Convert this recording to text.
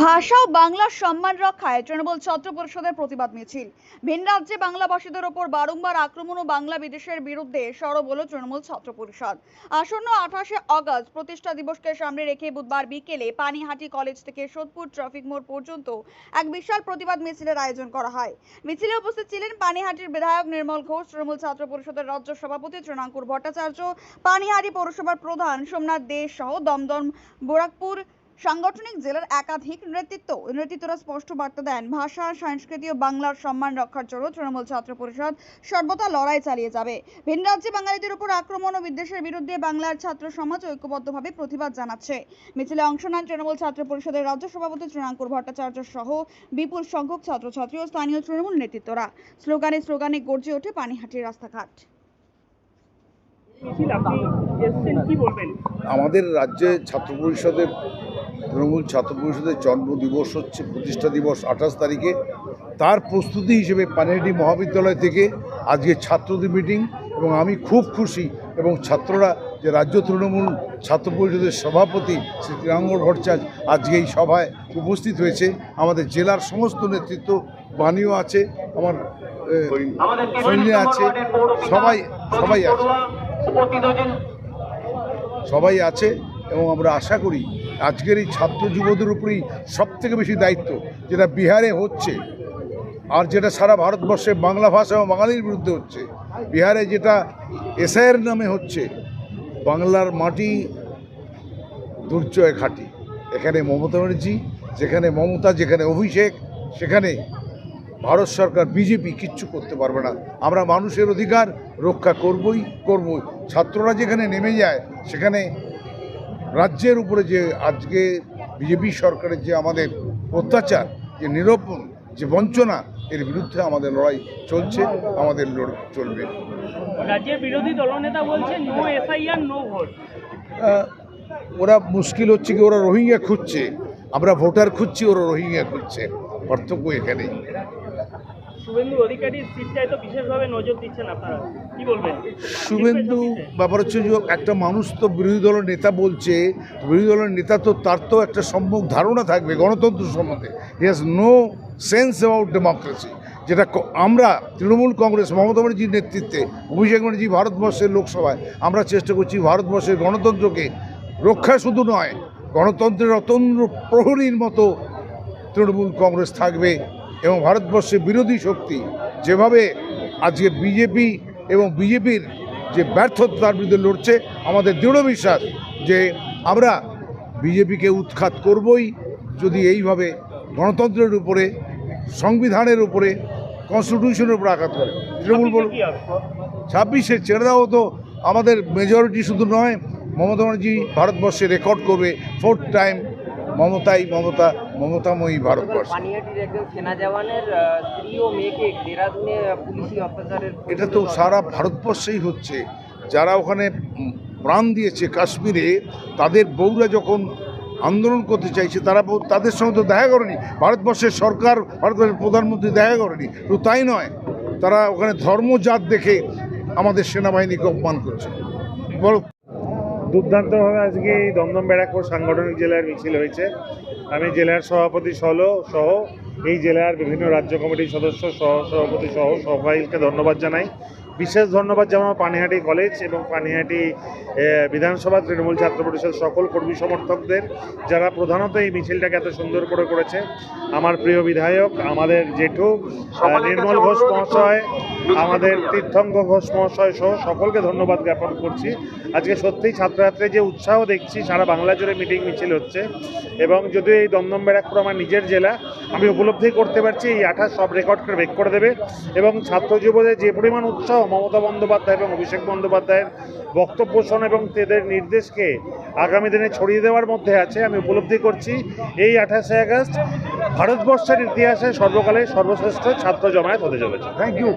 ভাষা ও বাংলার সম্মান রক্ষায় তৃণমূল ছাত্র পরিষদের প্রতিবাদ মিছিল। ভিন রাজ্যে বাংলাভাষীদের ওপর বারংবার আক্রমণ ও বাংলা বিদেশের বিরুদ্ধে সরব হল তৃণমূল ছাত্র পরিষদ। আসন্ন আঠাশে আগস্ট প্রতিষ্ঠা দিবসকে সামনে রেখে বুধবার বিকেলে পানিহাটি কলেজ থেকে সোদপুর ট্রাফিক মোড় পর্যন্ত এক বিশাল প্রতিবাদ মিছিলের আয়োজন করা হয়। মিছিলে উপস্থিত ছিলেন পানিহাটির বিধায়ক নির্মল ঘোষ, তৃণমূল ছাত্র পরিষদের রাজ্য সভাপতি তৃণাঙ্কুর ভট্টাচার্য, পানিহাটি পৌরসভার প্রধান সোমনাথ দে সহ দমদম বোরাকপুর সাংগঠনিক জেলার একাধিক নেতৃত্ব। নেতৃত্বরা স্পষ্ট বার্তা দেন ভাষা সংস্কৃতি ও বাংলার সম্মান রক্ষার জন্য তৃণমূল ছাত্র পরিষদ সর্বদা লড়াই চালিয়ে যাবে। ভিন রাজ্যে বাঙালিদের উপর আক্রমণ ও বিদ্বেষের বিরুদ্ধে বাংলার ছাত্র সমাজ ঐক্যবদ্ধভাবে প্রতিবাদ জানাচ্ছে। মিছিলে অংশ নেন তৃণমূল ছাত্র পরিষদের রাজ্য সভাপতি তৃণাঙ্কুর ভট্টাচার্য সহ বিপুল সংখ্যক ছাত্রছাত্রী ও স্থানীয় তৃণমূল নেতৃত্বরা। স্লোগানে স্লোগানে গর্জে ওঠে পানিহাটির রাস্তাঘাট। আমাদের রাজ্যে ছাত্র পরিষদের তৃণমূল ছাত্র পরিষদের জন্মদিবস হচ্ছে প্রতিষ্ঠা দিবস আঠাশ তারিখে। তার প্রস্তুতি হিসেবে পানিহাটি মহাবিদ্যালয় থেকে আজকে ছাত্রদের মিটিং এবং আমি খুব খুশি এবং ছাত্ররা যে রাজ্য তৃণমূল ছাত্র পরিষদের সভাপতি শ্রী ত্রিরাঙ্গর ভট্টাচার্য আজকে এই সভায় উপস্থিত হয়েছে। আমাদের জেলার সমস্ত নেতৃত্ব বাণীও আছে আমার সৈন্য আছে সবাই সবাই আছে। সবাই আছে এবং আমরা আশা করি আজকের এই ছাত্র যুবদের উপরেই সব থেকে বেশি দায়িত্ব, যেটা বিহারে হচ্ছে আর যেটা সারা ভারতবর্ষে বাংলা ভাষা ও বাঙালির বিরুদ্ধে হচ্ছে। বিহারে যেটা এসআইয়ের নামে হচ্ছে, বাংলার মাটি দুর্জয় ঘাটি। এখানে মমতা ব্যানার্জি, যেখানে মমতা, যেখানে অভিষেক, সেখানে ভারত সরকার, বিজেপি কিচ্ছু করতে পারবে না। আমরা মানুষের অধিকার রক্ষা করবই করবই। ছাত্ররা যেখানে নেমে যায়, সেখানে রাজ্যের উপরে যে আজকে বিজেপি সরকারের যে আমাদের অত্যাচার যে নিরূপণ যে বঞ্চনা এর বিরুদ্ধে আমাদের লড়াই চলছে আমাদের লড় চলবে। রাজ্যের বিরোধী দলনেতা বলছেন নো এসআইআর নো ভোট। ওরা মুশকিল হচ্ছে কি ওরা রোহিঙ্গা খুঁজছে। আমরা ভোটার খুঁজছি ওরা রোহিঙ্গা খুঁজছে। পার্থক্য এখানেই। শুভেন্দু অধিকারীর সিটটায় তো বিশেষভাবে নজর দিচ্ছেন আপনারা। কি বলবেন? শুভেন্দু ব্যাপার হচ্ছে যে একটা মানুষ তো বিরোধী দলের নেতা বলছে বিরোধী দলের নেতা তো তার তো একটা সম্যক ধারণা থাকবে গণতন্ত্র সম্বন্ধে। He has no sense about democracy যেটা আমরা তৃণমূল কংগ্রেস মমতা ব্যানার্জির নেতৃত্বে অভিষেক ব্যানার্জি ভারতবর্ষের লোকসভায় আমরা চেষ্টা করছি ভারতবর্ষের গণতন্ত্রকে রক্ষা শুধু নয় গণতন্ত্রের অতন্ত্র প্রহরীর মতো তৃণমূল কংগ্রেস থাকবে। এবং ভারতবর্ষে বিরোধী শক্তি যেভাবে আজকে বিজেপি এবং বিজেপির যে ব্যর্থতা তার বিরুদ্ধে লড়ছে আমাদের দৃঢ় বিশ্বাস যে আমরা বিজেপিকে উৎখাত করবই যদি এইভাবে গণতন্ত্রের উপরে সংবিধানের উপরে কনস্টিটিউশনের উপরে আঘাত করে। তৃণমূল বল ছাব্বিশে ছেড়ে দেওয়া তো আমাদের মেজরিটি শুধু নয় মমতা ব্যানার্জি ভারতবর্ষে রেকর্ড করবে ফোর্থ টাইম মমতাই মমতা মমতাময়ী ভারতবর্ষ। এটা তো সারা ভারতবর্ষেই হচ্ছে। যারা ওখানে প্রাণ দিয়েছে কাশ্মীরে তাদের বউরা যখন আন্দোলন করতে চাইছে তারা তাদের সঙ্গে তো দেখা করেনি। ভারতবর্ষের সরকার ভারতবর্ষের প্রধানমন্ত্রী দেখা করেনি। শুধু তাই নয় তারা ওখানে ধর্মজাত দেখে আমাদের সেনাবাহিনীকে অপমান করছে। বলো দুর্দান্তভাবে আজকে এই দমদম ব্যারাকপুর সাংগঠনিক জেলার মিছিল হয়েছে। আমি জেলার সভাপতি সহ সহ এই জেলার বিভিন্ন রাজ্য কমিটির সদস্য সহ সভাপতি সহ সবাইকে ধন্যবাদ জানাই। বিশেষ ধন্যবাদ জানাব পানিহাটি কলেজ এবং পানিহাটি বিধানসভা তৃণমূল ছাত্র পরিষদ সকল কর্মী সমর্থকদের যারা প্রধানত এই মিছিলটাকে এত সুন্দর করে করেছে। আমার প্রিয় বিধায়ক আমাদের জেঠু নির্মল ঘোষ মহাশয় আমাদের তীর্থঙ্ক ঘোষ মহাশয় সহ সকলকে ধন্যবাদ জ্ঞাপন করছি। আজকে সত্যিই ছাত্রছাত্রী যে উৎসাহ দেখছি, সারা বাংলা জুড়ে মিটিং মিছিল হচ্ছে এবং যদিও এই দমদম ব্যারাকপুর আমার নিজের জেলা, আমি উপলব্ধি করতে পারছি এই আঠাশ সব রেকর্ডকে ব্রেক করে দেবে এবং ছাত্র যুবদের যে পরিমাণ উৎসাহ, মমতা বন্দ্যোপাধ্যায় এবং অভিষেক বন্দ্যোপাধ্যায়ের বক্তব্য শোনা এবং তাদের নির্দেশকে আগামী দিনে ছড়িয়ে দেওয়ার মধ্যে আছে, আমি উপলব্ধি করছি। এই আঠাশে আগস্ট ভারতবর্ষের ইতিহাসে সর্বকালের সর্বশ্রেষ্ঠ ছাত্র জমায়েত হতে চলেছে। Thank you